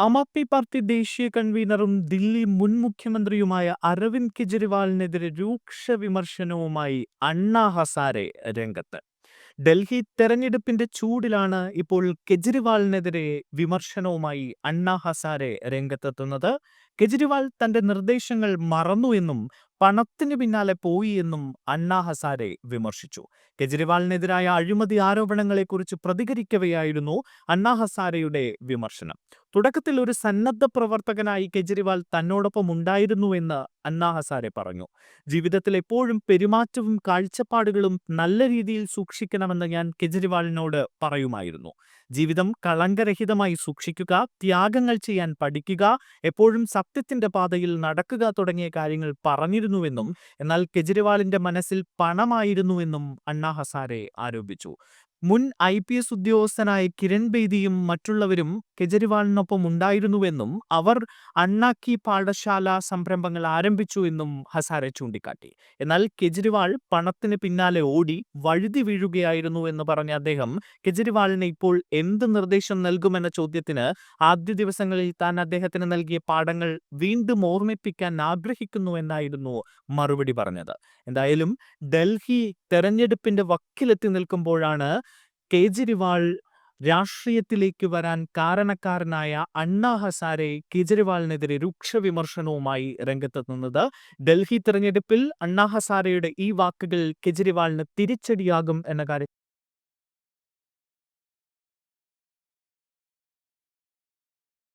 Aam Aadmi party ദേശീയ കൺവീനറും ദില്ലി മുൻ മുഖ്യമന്ത്രിയുമായ അരവിന്ദ് കെജ്രിവാളിനെതിരെ രൂക്ഷ വിമർശനവുമായി അണ്ണാ ഹസാരെ രംഗത്ത്. ഡൽഹി തെരഞ്ഞെടുപ്പിന്റെ ചൂടിലാണ് ഇപ്പോൾ കെജ്രിവാളിനെതിരെ വിമർശനവുമായി അണ്ണാ ഹസാരെ രംഗത്തെത്തുന്നത്. കെജ്രിവാൾ തന്റെ നിർദ്ദേശങ്ങൾ മറന്നു എന്നും പണത്തിന് പിന്നാലെ പോയി എന്നും അണ്ണാ ഹസാരെ വിമർശിച്ചു. കെജ്രിവാളിനെതിരായ അഴിമതി ആരോപണങ്ങളെക്കുറിച്ച് പ്രതികരിക്കവെയായിരുന്നു അണ്ണാ വിമർശനം. തുടക്കത്തിൽ ഒരു സന്നദ്ധ പ്രവർത്തകനായി കെജ്രിവാൾ തന്നോടൊപ്പം ഉണ്ടായിരുന്നുവെന്ന് അണ്ണാ ഹസാരെ പറഞ്ഞു. ജീവിതത്തിൽ എപ്പോഴും പെരുമാറ്റവും കാഴ്ചപ്പാടുകളും നല്ല രീതിയിൽ സൂക്ഷിക്കണമെന്ന് ഞാൻ കെജ്രിവാളിനോട് പറയുമായിരുന്നു. ജീവിതം കളങ്കരഹിതമായി സൂക്ഷിക്കുക ത്യാഗങ്ങൾ ചെയ്യാൻ പഠിക്കുക എപ്പോഴും സത്യത്തിന്റെ പാതയിൽ നടക്കുക തുടങ്ങിയ കാര്യങ്ങൾ പറഞ്ഞിരുന്നുവെന്നും എന്നാൽ കെജ്രിവാളിന്റെ മനസ്സിൽ പണമായിരുന്നുവെന്നും അണ്ണാ ഹസാരെ ആരോപിച്ചു. മുൻ ഐ പി എസ് ഉദ്യോഗസ്ഥനായ കിരൺ ബേദിയും മറ്റുള്ളവരും കെജ്രിവാളിനൊപ്പം ഉണ്ടായിരുന്നുവെന്നും അവർ അണ്ണാക്കി പാഠശാല സംരംഭങ്ങൾ ആരംഭിച്ചു എന്നും ഹസാരെ ചൂണ്ടിക്കാട്ടി. എന്നാൽ കെജ്രിവാൾ പണത്തിന് പിന്നാലെ ഓടി വഴുതി വീഴുകയായിരുന്നു എന്ന് പറഞ്ഞ അദ്ദേഹം കെജ്രിവാളിന് ഇപ്പോൾ എന്ത് നിർദ്ദേശം നൽകുമെന്ന ചോദ്യത്തിന് ആദ്യ ദിവസങ്ങളിൽ താൻ അദ്ദേഹത്തിന് നൽകിയ പാഠങ്ങൾ വീണ്ടും ഓർമ്മിപ്പിക്കാൻ ആഗ്രഹിക്കുന്നു എന്നായിരുന്നു മറുപടി പറഞ്ഞത്. എന്തായാലും ഡൽഹി തെരഞ്ഞെടുപ്പിന്റെ വക്കിലെത്തി നിൽക്കുമ്പോഴാണ് കേജ്രിവാൾ രാഷ്ട്രീയത്തിലേക്ക് വരാൻ കാരണക്കാരനായ അണ്ണാ ഹസാരെ കേജ്രിവാളിനെതിരെ രൂക്ഷ വിമർശനവുമായി രംഗത്തെത്തുന്നത് ഡൽഹി തെരഞ്ഞെടുപ്പിൽ അണ്ണാ ഹസാരയുടെ ഈ വാക്കുകൾ കേജ്രിവാളിന് തിരിച്ചടിയാകും എന്ന കാര്യം